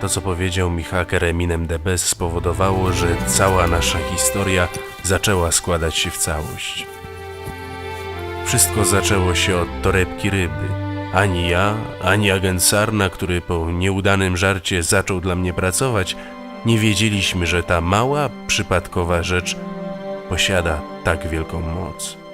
To, co powiedział mi haker Eminem DB spowodowało, że cała nasza historia zaczęła składać się w całość. Wszystko zaczęło się od torebki ryby. Ani ja, ani agent Sarna, który po nieudanym żarcie zaczął dla mnie pracować, nie wiedzieliśmy, że ta mała, przypadkowa rzecz posiada tak wielką moc.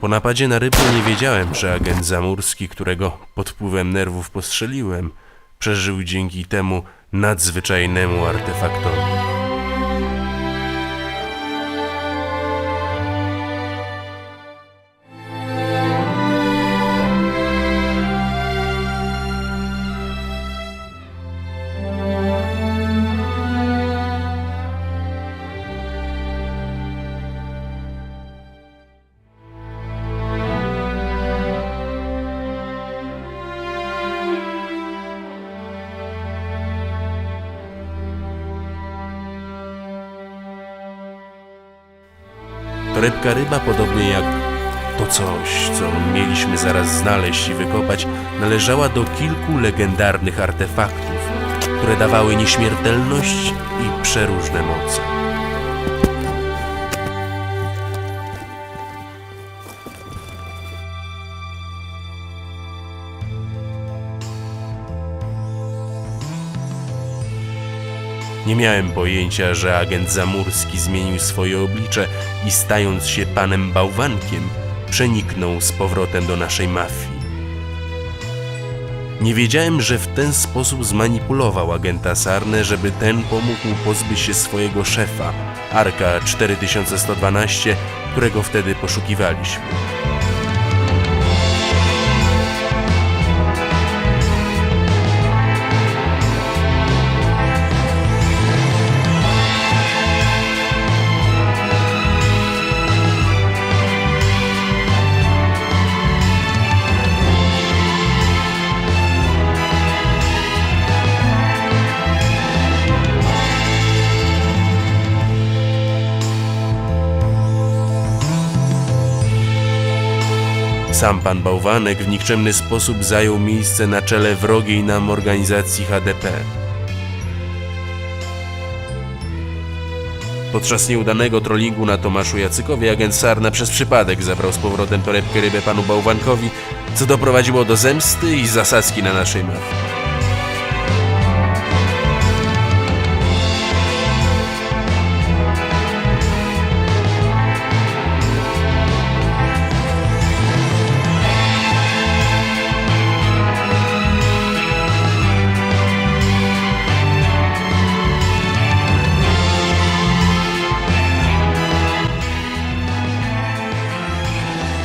Po napadzie na rybę nie wiedziałem, że agent Zamurski, którego pod wpływem nerwów postrzeliłem, przeżył dzięki temu nadzwyczajnemu artefaktowi. Torebka ryba, podobnie jak to coś, co mieliśmy zaraz znaleźć i wykopać, należała do kilku legendarnych artefaktów, które dawały nieśmiertelność i przeróżne moce. Nie miałem pojęcia, że agent Zamurski zmienił swoje oblicze i stając się panem bałwankiem, przeniknął z powrotem do naszej mafii. Nie wiedziałem, że w ten sposób zmanipulował agenta Sarnę, żeby ten pomógł pozbyć się swojego szefa, Arka 4112, którego wtedy poszukiwaliśmy. Sam pan Bałwanek w nikczemny sposób zajął miejsce na czele wrogiej nam organizacji HDP. Podczas nieudanego trollingu na Tomaszu Jacykowie agent Sarna przez przypadek zabrał z powrotem torebkę rybę panu Bałwankowi, co doprowadziło do zemsty i zasadzki na naszej mafii.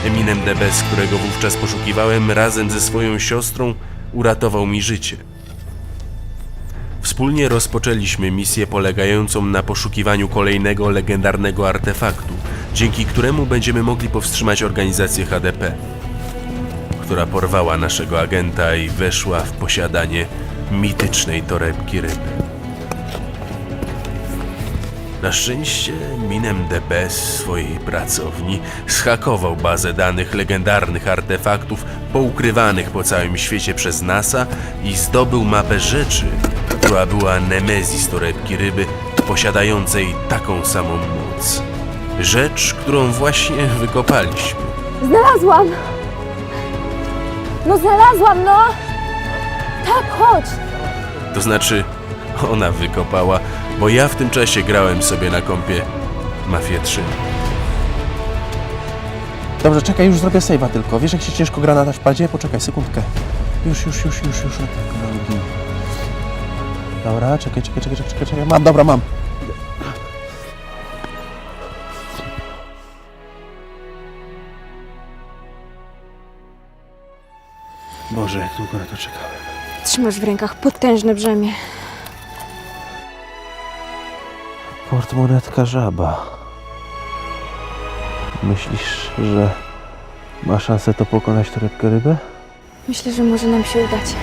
Eminem DB, którego wówczas poszukiwałem, razem ze swoją siostrą uratował mi życie. Wspólnie rozpoczęliśmy misję polegającą na poszukiwaniu kolejnego legendarnego artefaktu, dzięki któremu będziemy mogli powstrzymać organizację HDP, która porwała naszego agenta i weszła w posiadanie mitycznej torebki ryby. Na szczęście Minem DB z swojej pracowni schakował bazę danych legendarnych artefaktów poukrywanych po całym świecie przez NASA i zdobył mapę rzeczy, która była Nemezis torebki ryby, posiadającej taką samą moc. Rzecz, którą właśnie wykopaliśmy. Znalazłam! No znalazłam, no! Tak, chodź! To znaczy, ona wykopała, bo ja w tym czasie grałem sobie na kompie Mafię 3. Dobrze, czekaj, już zrobię save'a tylko. Wiesz, jak się ciężko gra na touchpadzie? Poczekaj, sekundkę. Już, już, już, już, już. Dobra, czekaj, czekaj, czekaj, czekaj, czekaj. Mam, dobra, mam. Boże, jak długo na to czekałem. Trzymasz w rękach potężne brzemię. Portmonetka żaba. Myślisz, że ma szansę to pokonać torebkę rybę? Myślę, że może nam się udać.